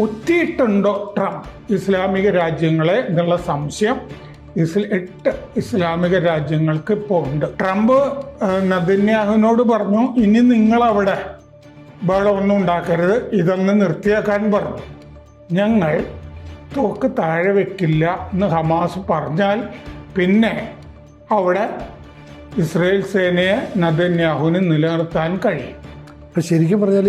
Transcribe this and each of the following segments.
ഒറ്റിയിട്ടുണ്ടോ Trump? ഇസ്ലാമിക രാജ്യങ്ങളെ എന്നുള്ള സംശയം ഇസ്ല എട്ട് ഇസ്ലാമിക രാജ്യങ്ങൾക്ക് ഇപ്പോൾ ഉണ്ട്. ട്രംപ് നദന്യാഹുവിനോട് പറഞ്ഞു ഇനി നിങ്ങളവിടെ ബഹളമൊന്നും ഉണ്ടാക്കരുത്. ഇതൊന്ന് നിർത്തിയാക്കാൻ പറഞ്ഞു. ഞങ്ങൾ തോക്ക് താഴെ വെക്കില്ല എന്ന് ഹമാസ് പറഞ്ഞാൽ പിന്നെ അവിടെ ഇസ്രയേൽ സേനയെ നദന്യാഹുവിന് നിലനിർത്താൻ കഴിയും. അപ്പം ശരിക്കും പറഞ്ഞാൽ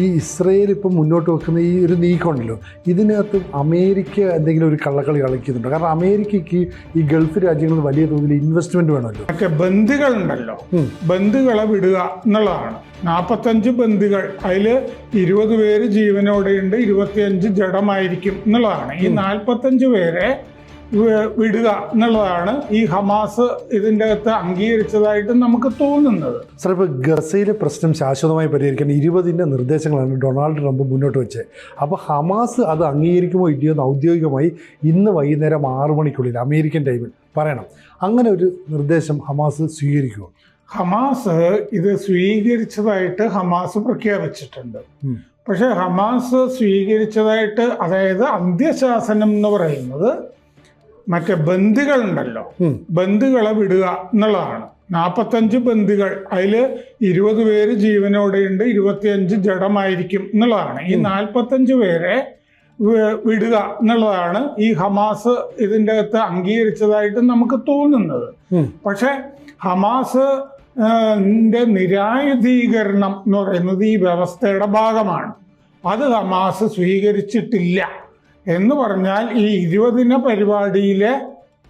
ഈ ഇസ്രയേൽ ഇപ്പം മുന്നോട്ട് വെക്കുന്ന ഈ ഒരു നീക്കമുണ്ടല്ലോ ഇതിനകത്ത് അമേരിക്ക എന്തെങ്കിലും ഒരു കള്ളക്കളി കളിക്കുന്നുണ്ടോ? കാരണം അമേരിക്കയ്ക്ക് ഈ ഗൾഫ് രാജ്യങ്ങളിൽ വലിയ തോതിൽ ഇൻവെസ്റ്റ്മെന്റ് വേണമല്ലോ. മറ്റേ ബന്ദികളുണ്ടല്ലോ ബന്ധുക്കളെ വിടുക എന്നുള്ളതാണ്. നാൽപ്പത്തഞ്ച് ബന്ധുക്കൾ അതിൽ ഇരുപത് പേര് ജീവനോടെയുണ്ട് ഇരുപത്തിയഞ്ച് ജഡമായിരിക്കും എന്നുള്ളതാണ്. ഈ നാൽപ്പത്തഞ്ച് പേരെ വിടുക എന്നുള്ളതാണ് ഈ ഹമാസ് ഇതിന്റെ അകത്ത് അംഗീകരിച്ചതായിട്ട് നമുക്ക് തോന്നുന്നത്. സാർ ഇപ്പോൾ ഗസയിലെ പ്രശ്നം ശാശ്വതമായി പരിഹരിക്കാൻ ഇരുപതിന്റെ നിർദ്ദേശങ്ങളാണ് ഡൊണാൾഡ് ട്രംപ് മുന്നോട്ട് വെച്ചത്. അപ്പോൾ ഹമാസ് അത് അംഗീകരിക്കുമോ ഇല്ലയോ എന്ന് ഔദ്യോഗികമായി ഇന്ന് വൈകുന്നേരം ആറു മണിക്കുള്ളിൽ അമേരിക്കൻ ടൈമിൽ പറയണം. അങ്ങനെ ഒരു നിർദ്ദേശം ഹമാസ് സ്വീകരിക്കുമോ? ഹമാസ് ഇത് സ്വീകരിച്ചതായിട്ട് ഹമാസ് പ്രഖ്യാപിച്ചിട്ടുണ്ട്. പക്ഷേ പക്ഷെ ഹമാസ് സ്വീകരിച്ചതായിട്ട് അതായത് അന്ത്യശാസനം എന്ന് പറയുന്നത് മറ്റേ ബന്ദികളുണ്ടല്ലോ ഉണ്ടല്ലോ ബന്ദികളെ വിടുക എന്നുള്ളതാണ്. നാൽപ്പത്തഞ്ച് ബന്ദികൾ അതിൽ ഇരുപത് പേര് ജീവനോടെയുണ്ട് ഇരുപത്തിയഞ്ച് ജഡമായിരിക്കും എന്നുള്ളതാണ്. ഈ നാൽപ്പത്തഞ്ച് പേരെ വിടുക എന്നുള്ളതാണ് ഈ ഹമാസ് ഇതിന്റെ അകത്ത് അംഗീകരിച്ചതായിട്ട് നമുക്ക് തോന്നുന്നത്. പക്ഷെ ഹമാസ് നിരായുധീകരണം എന്ന് പറയുന്നത് ഈ വ്യവസ്ഥയുടെ ഭാഗമാണ്. അത് ഹമാസ് സ്വീകരിച്ചിട്ടില്ല. എന്ന് പറഞ്ഞാൽ ഈ ഇരുപതിന പരിപാടിയിലെ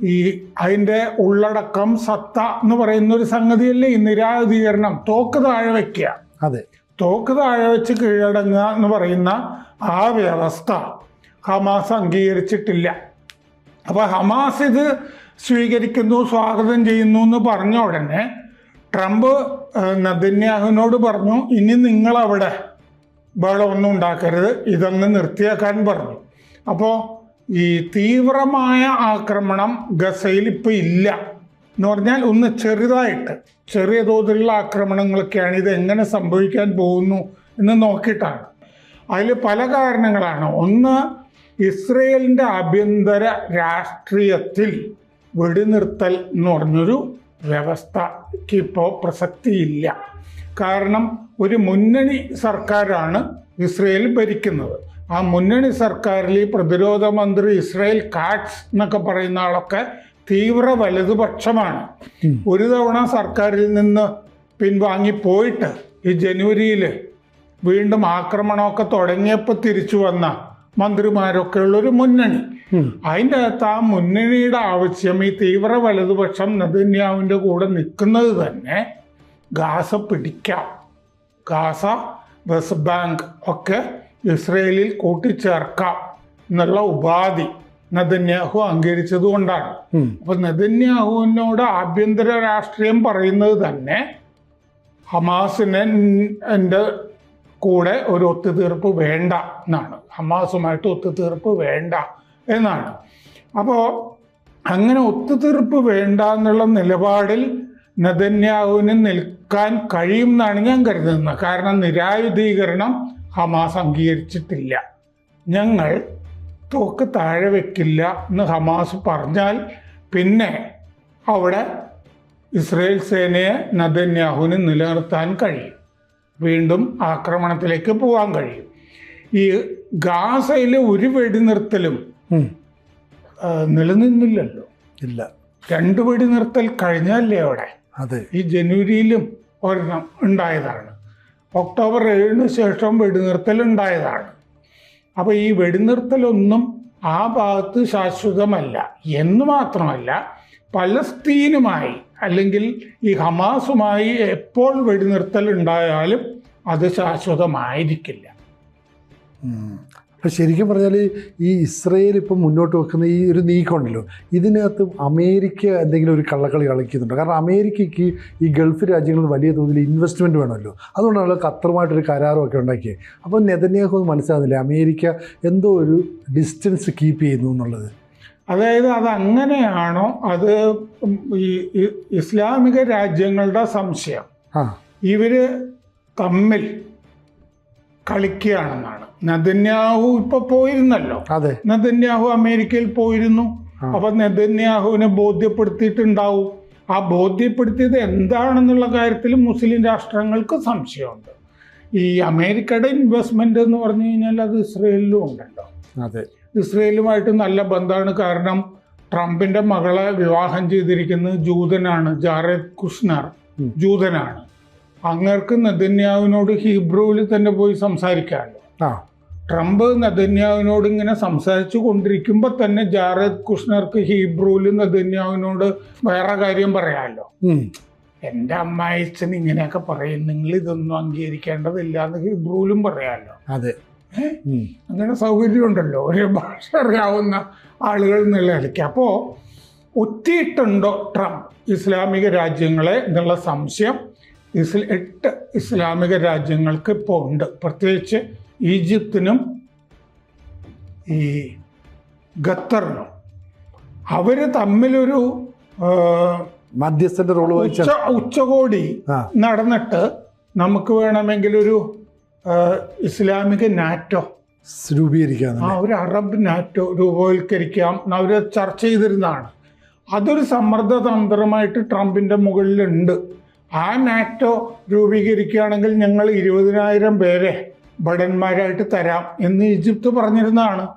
ഈ അതിന്റെ ഉള്ളടക്കം സത്ത എന്ന് പറയുന്ന ഒരു സംഗതിയല്ലേ? ഈ നിരായുധീകരണം. തോക്ക് താഴെ വയ്ക്കുക അതെ. തോക്ക് താഴെ വെച്ച് കീഴടങ്ങുക എന്ന് പറയുന്ന ആ വ്യവസ്ഥ ഹമാസ് അംഗീകരിച്ചിട്ടില്ല. അപ്പോൾ ഹമാസ് ഇത് സ്വീകരിക്കുന്നു സ്വാഗതം ചെയ്യുന്നു എന്ന് പറഞ്ഞ ഉടനെ ട്രംപ് നദന്യാഹുവിനോട് പറഞ്ഞു ഇനി നിങ്ങളവിടെ ബഹളമൊന്നും ഉണ്ടാക്കരുത്. ഇതൊന്ന് നിർത്തിയാക്കാൻ പറഞ്ഞു. അപ്പോൾ ഈ തീവ്രമായ ആക്രമണം ഗസയിൽ ഇപ്പോൾ ഇല്ല. എന്ന് പറഞ്ഞാൽ ഒന്ന് ചെറുതായിട്ട് ചെറിയ തോതിലുള്ള ആക്രമണങ്ങളൊക്കെയാണ് ഇത് എങ്ങനെ സംഭവിക്കാൻ പോകുന്നു എന്ന് നോക്കിയിട്ടാണ്. അതിൽ പല കാരണങ്ങളാണ്. ഒന്ന് ഇസ്രയേലിന്റെ ആഭ്യന്തര രാഷ്ട്രീയത്തിൽ വെടിനിർത്തൽ എന്ന് പറഞ്ഞൊരു വ്യവസ്ഥയ്ക്ക് ഇപ്പോൾ പ്രസക്തിയില്ല. കാരണം ഒരു മുന്നണി സർക്കാരാണ് ഇസ്രയേൽ ഭരിക്കുന്നത്. ആ മുന്നണി സർക്കാരിൽ ഈ പ്രതിരോധ മന്ത്രി ഇസ്രായേൽ കാറ്റ്സ് എന്നൊക്കെ പറയുന്ന ആളൊക്കെ തീവ്ര വലതുപക്ഷമാണ്. ഒരു തവണ സർക്കാരിൽ നിന്ന് പിൻവാങ്ങി പോയിട്ട് ഈ ജനുവരിയിൽ വീണ്ടും ആക്രമണമൊക്കെ തുടങ്ങിയപ്പോൾ തിരിച്ചു വന്ന മന്ത്രിമാരൊക്കെ ഉള്ളൊരു മുന്നണി അതിന്റെ അകത്ത് ആ മുന്നണിയുടെ ആവശ്യം ഈ തീവ്ര വലതുപക്ഷം നദന്യാവിന്റെ കൂടെ നിൽക്കുന്നത് തന്നെ ഗാസ പിടിക്കാം. ഗാസ വെസ്റ്റ് ബാങ്ക് ഒക്കെ ഇസ്രയേലിൽ കൂട്ടിച്ചേർക്കാം എന്നുള്ള ഉപാധി നദന്യാഹു അംഗീകരിച്ചത് കൊണ്ടാണ്. ഉം. അപ്പൊ നദന്യാഹുവിനോട് ആഭ്യന്തര രാഷ്ട്രീയം പറയുന്നത് തന്നെ ഹമാസിനെ എന്റെ കൂടെ ഒരു ഒത്തുതീർപ്പ് വേണ്ട എന്നാണ്. ഹമാസുമായിട്ട് ഒത്തുതീർപ്പ് വേണ്ട എന്നാണ്. അപ്പോൾ അങ്ങനെ ഒത്തുതീർപ്പ് വേണ്ട എന്നുള്ള നിലപാടിൽ നദന്യാഹുവിന് നിൽക്കാൻ കഴിയും എന്നാണ് ഞാൻ കരുതുന്നത്. കാരണം നിരായുധീകരണം ഹമാസ് അംഗീകരിച്ചിട്ടില്ല. ഞങ്ങൾ തോക്ക് താഴെ വെക്കില്ല എന്ന് ഹമാസ് പറഞ്ഞാൽ പിന്നെ അവിടെ ഇസ്രയേൽ സേനയെ നദന്യാഹുവിന് നിലനിർത്താൻ കഴിയും. വീണ്ടും ആക്രമണത്തിലേക്ക് പോകാൻ കഴിയും. ഈ ഗാസയിലെ ഒരു വെടിനിർത്തലും. നിലനിന്നില്ലല്ലോ. ഇല്ല. രണ്ട് വെടിനിർത്തൽ കഴിഞ്ഞല്ലേ അവിടെ? അതെ. ഈ ജനുവരിയിലും ഒരെണ്ണം ഉണ്ടായതാണ്. ഒക്ടോബർ ഏഴിന് ശേഷം വെടിനിർത്തൽ ഉണ്ടായതാണ്. അപ്പോൾ ഈ വെടിനിർത്തലൊന്നും ആ ഭാഗത്ത് ശാശ്വതമല്ല. എന്ന് മാത്രമല്ല പലസ്തീനുമായി അല്ലെങ്കിൽ ഈ ഹമാസുമായി എപ്പോൾ വെടിനിർത്തൽ ഉണ്ടായാലും അത് ശാശ്വതമായിരിക്കില്ല. അപ്പം ശരിക്കും പറഞ്ഞാൽ ഈ ഇസ്രയേൽ ഇപ്പം മുന്നോട്ട് വെക്കുന്ന ഈ ഒരു നീക്കമുണ്ടല്ലോ ഇതിനകത്ത് അമേരിക്ക എന്തെങ്കിലും ഒരു കള്ളക്കളി കളിക്കുന്നുണ്ടോ? കാരണം അമേരിക്കയ്ക്ക് ഈ ഗൾഫ് രാജ്യങ്ങളിൽ വലിയ തോതിൽ ഇൻവെസ്റ്റ്മെന്റ് വേണമല്ലോ. അതുകൊണ്ടാണ് ഖത്തറുമായിട്ടൊരു കരാറും ഒക്കെ ഉണ്ടാക്കിയത് അപ്പോൾ നെതന്യാഹു ഒന്നും മനസ്സിലാകുന്നില്ല അമേരിക്ക എന്തോ ഒരു ഡിസ്റ്റൻസ് കീപ്പ് ചെയ്യുന്നു എന്നുള്ളത്. അതായത് അത് അങ്ങനെയാണോ അത് ഈ ഇസ്ലാമിക രാജ്യങ്ങളുടെ സംശയം. ഇവർ തമ്മിൽ കളിക്കുകയാണെന്നാണ്. നദന്യാഹു ഇപ്പൊ പോയിരുന്നല്ലോ. അതെ. നദന്യാഹു അമേരിക്കയിൽ പോയിരുന്നു. അപ്പൊ നെതന്യാഹുവിനെ ബോധ്യപ്പെടുത്തിയിട്ടുണ്ടാവും. ആ ബോധ്യപ്പെടുത്തിയത് എന്താണെന്നുള്ള കാര്യത്തിൽ മുസ്ലിം രാഷ്ട്രങ്ങൾക്ക് സംശയമുണ്ട്. ഈ അമേരിക്കയുടെ ഇൻവെസ്റ്റ്മെന്റ് എന്ന് പറഞ്ഞു കഴിഞ്ഞാൽ അത് ഇസ്രയേലിലും ഉണ്ടല്ലോ. അതെ. ഇസ്രയേലുമായിട്ട് നല്ല ബന്ധമാണ്. കാരണം ട്രംപിന്റെ മകളെ വിവാഹം ചെയ്തിരിക്കുന്നത് ജൂതനാണ് ജാറേദ് കുഷ്ണർ ജൂതനാണ്. അങ്ങേർക്ക് നെതന്യാവിനോട് ഹീബ്രുവിൽ തന്നെ പോയി സംസാരിക്കാമല്ലോ. ആ. ട്രംപ് നദന്യാവിനോട് ഇങ്ങനെ സംസാരിച്ചു കൊണ്ടിരിക്കുമ്പോൾ തന്നെ ജാറേദ് കുഷ്ണർക്ക് ഹീബ്രുവിൽ നദന്യാവിനോട് വേറെ കാര്യം പറയാമല്ലോ. എന്റെ എന്റെ അമ്മായിച്ചൻ ഇങ്ങനെയൊക്കെ പറയും. നിങ്ങൾ ഇതൊന്നും അംഗീകരിക്കേണ്ടതില്ല എന്ന് ഹീബ്രുവിലും പറയാമല്ലോ. അതെ. അങ്ങനെ സൗകര്യമുണ്ടല്ലോ. ഒരു ഭാഷ അറിയാവുന്ന ആളുകൾ നിലനിൽക്കുക അപ്പോൾ ഒത്തിയിട്ടുണ്ടോ ട്രംപ് ഇസ്ലാമിക രാജ്യങ്ങളെ എന്നുള്ള സംശയം? ഇസ്ല എട്ട് ഇസ്ലാമിക രാജ്യങ്ങൾക്ക് ഇപ്പോൾ ഉണ്ട്. പ്രത്യേകിച്ച് ഈജിപ്തിനും ഈ ഖത്തറിനും. അവർ തമ്മിലൊരു മധ്യസ്ഥന്റെ റോൾ ഉച്ച ഉച്ചകോടി നടന്നിട്ട് നമുക്ക് വേണമെങ്കിൽ ഒരു ഇസ്ലാമിക നാറ്റോ രൂപീകരിക്കാം ആ ഒരു അറബ് നാറ്റോ രൂപവൽക്കരിക്കാം അവർ ചർച്ച ചെയ്തിരുന്നതാണ്. അതൊരു സമ്മർദ്ദതന്ത്രമായിട്ട് ട്രംപിന്റെ മുകളിലുണ്ട്. ആ നാറ്റോ രൂപീകരിക്കുകയാണെങ്കിൽ ഞങ്ങൾ ഇരുപതിനായിരം പേരെ ഭടന്മാരായിട്ട് തരാം എന്ന് ഈജിപ്ത് പറഞ്ഞിരുന്നതാണ്.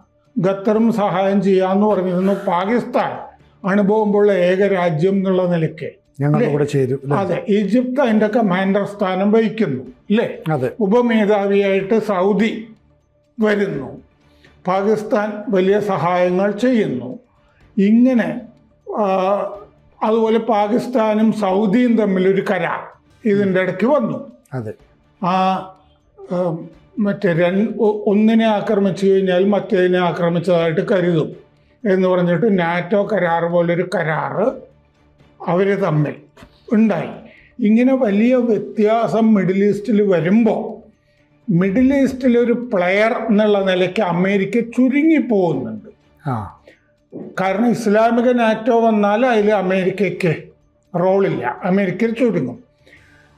ഖത്തറും സഹായം ചെയ്യാമെന്ന് പറഞ്ഞിരുന്നു. പാകിസ്ഥാൻ അണുബോംബുള്ള ഏക രാജ്യം എന്നുള്ള നിലയ്ക്ക്. ഞങ്ങളുടെ അതെ. ഈജിപ്ത് അതിന്റെ കമാൻഡർ സ്ഥാനം വഹിക്കുന്നു. അല്ലേ? അതെ. ഉപമേധാവിയായിട്ട് സൗദി വരുന്നു. പാകിസ്ഥാൻ വലിയ സഹായങ്ങൾ ചെയ്യുന്നു. ഇങ്ങനെ അതുപോലെ പാകിസ്ഥാനും സൗദിയും തമ്മിൽ ഒരു കരാർ ഇതിന്റെ ഇടയ്ക്ക് വന്നു. അതെ. ആ മറ്റേ രണ്ട് ഒന്നിനെ ആക്രമിച്ചു കഴിഞ്ഞാൽ മറ്റേതിനെ ആക്രമിച്ചതായിട്ട് കരുതും എന്ന് പറഞ്ഞിട്ട് നാറ്റോ കരാർ പോലൊരു കരാറ് അവർ തമ്മിൽ ഉണ്ടായി. ഇങ്ങനെ വലിയ വ്യത്യാസം മിഡിൽ ഈസ്റ്റിൽ വരുമ്പോൾ മിഡിൽ ഈസ്റ്റിൽ ഒരു പ്ലെയർ എന്നുള്ള നിലയ്ക്ക് അമേരിക്ക ചുരുങ്ങിപ്പോകുന്നുണ്ട്. ആ. കാരണം ഇസ്ലാമിക നാറ്റോ വന്നാൽ അതിൽ അമേരിക്കയ്ക്ക് റോളില്ല. അമേരിക്കയിൽ ചുരുങ്ങും.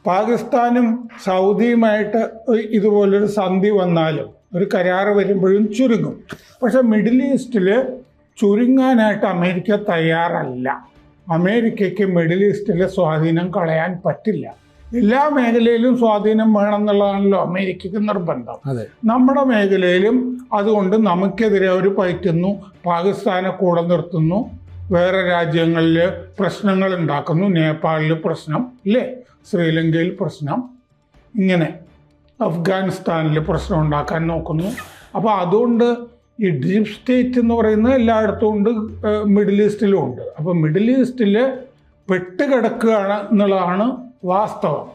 പാകിസ്ഥാനും സൗദിയുമായിട്ട് ഇതുപോലൊരു സന്ധി വന്നാലും ഒരു കരാർ വരുമ്പോഴും ചുരുങ്ങും. പക്ഷെ മിഡിൽ ഈസ്റ്റിൽ ചുരുങ്ങാനായിട്ട് അമേരിക്ക തയ്യാറല്ല. അമേരിക്കയ്ക്ക് മിഡിൽ ഈസ്റ്റിലെ സ്വാധീനം കളയാൻ പറ്റില്ല. എല്ലാ മേഖലയിലും സ്വാധീനം വേണം എന്നുള്ളതാണല്ലോ അമേരിക്കക്ക് നിർബന്ധം നമ്മുടെ മേഖലയിലും അതുകൊണ്ട് നമുക്കെതിരെ അവർ പയറ്റുന്നു പാകിസ്ഥാനെ കൂടെ നിർത്തുന്നു വേറെ രാജ്യങ്ങളിൽ പ്രശ്നങ്ങൾ ഉണ്ടാക്കുന്നു നേപ്പാളിൽ പ്രശ്നം ഇല്ലേ ശ്രീലങ്കയിൽ പ്രശ്നം ഇങ്ങനെ അഫ്ഗാനിസ്ഥാനിൽ പ്രശ്നം ഉണ്ടാക്കാൻ നോക്കുന്നു. അപ്പോൾ അതുകൊണ്ട് ഈ ഡീപ് സ്റ്റേറ്റ് എന്ന് പറയുന്നത് എല്ലായിടത്തും ഉണ്ട് മിഡിൽ ഈസ്റ്റിലും ഉണ്ട്. അപ്പോൾ മിഡിൽ ഈസ്റ്റിൽ പെട്ട് കിടക്കുകയാണ് എന്നുള്ളതാണ് వాస్తవం.